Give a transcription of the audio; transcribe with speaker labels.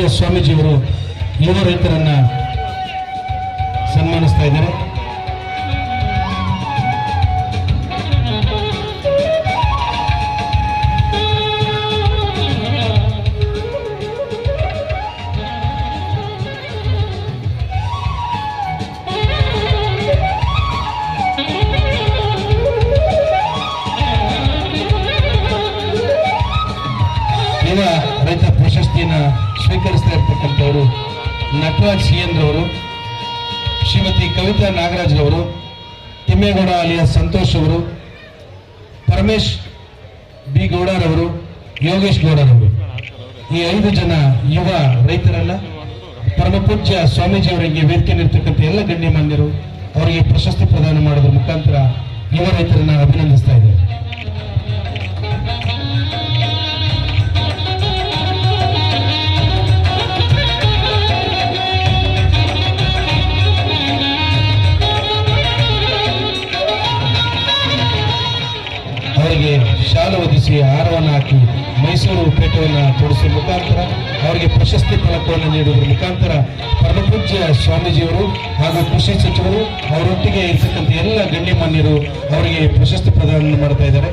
Speaker 1: ಪೂಜ್ಯ ಸ್ವಾಮೀಜಿಯವರು ಯುವ ರೈತರನ್ನ ಸನ್ಮಾನಿಸ್ತಾ ಇದ್ದಾರೆ. ರೈತ ಪ್ರಶಸ್ತಿಯನ್ನ ಸ್ವೀಕರಿಸ್ತಾ ಇರ್ತಕ್ಕಂಥವರು ನಟರಾಜ್ ಸಿ ಎನ್ ಶ್ರೀಮತಿ ಕವಿತಾ ನಾಗರಾಜ್ ಅವರು, ತಿಮ್ಮೇಗೌಡ ಅಲಿಯ ಸಂತೋಷ್ ಅವರು, ಪರಮೇಶ್ ಬಿ ಗೌಡರವರು ಯೋಗೇಶ್ ಗೌಡರವರು ಈ ಐದು ಜನ ಯುವ ರೈತರನ್ನ ಪರಮ ಪೂಜ್ಯ ಸ್ವಾಮೀಜಿಯವರಿಗೆ ವೇದಿಕೆ ನೀಡ್ತಕ್ಕಂಥ ಎಲ್ಲ ಗಣ್ಯಮಾನ್ಯರು, ಅವರಿಗೆ ಪ್ರಶಸ್ತಿ ಪ್ರದಾನ ಮಾಡೋದ್ರ ಮುಖಾಂತರ ಯುವ ರೈತರನ್ನ ಅಭಿನಂದಿಸ್ತಾ ಇದ್ದಾರೆ. ಅವರಿಗೆ ಶಾಲು ಒದಿಸಿ ಹಾರವನ್ನು ಹಾಕಿ ಮೈಸೂರು ಪೇಟೆಯನ್ನು ತೊಡಿಸುವ ಮುಖಾಂತರ ಅವರಿಗೆ ಪ್ರಶಸ್ತಿ ಫಲಕವನ್ನು ನೀಡುವುದರ ಮುಖಾಂತರ ಪರಮಪೂಜ್ಯ ಸ್ವಾಮೀಜಿಯವರು ಹಾಗೂ ಕೃಷಿ ಸಚಿವರು ಅವರೊಟ್ಟಿಗೆ ಇರ್ತಕ್ಕಂಥ ಎಲ್ಲ ಗಣ್ಯಮಾನ್ಯರು ಅವರಿಗೆ ಪ್ರಶಸ್ತಿ ಪ್ರದಾನ ಮಾಡ್ತಾ ಇದ್ದಾರೆ.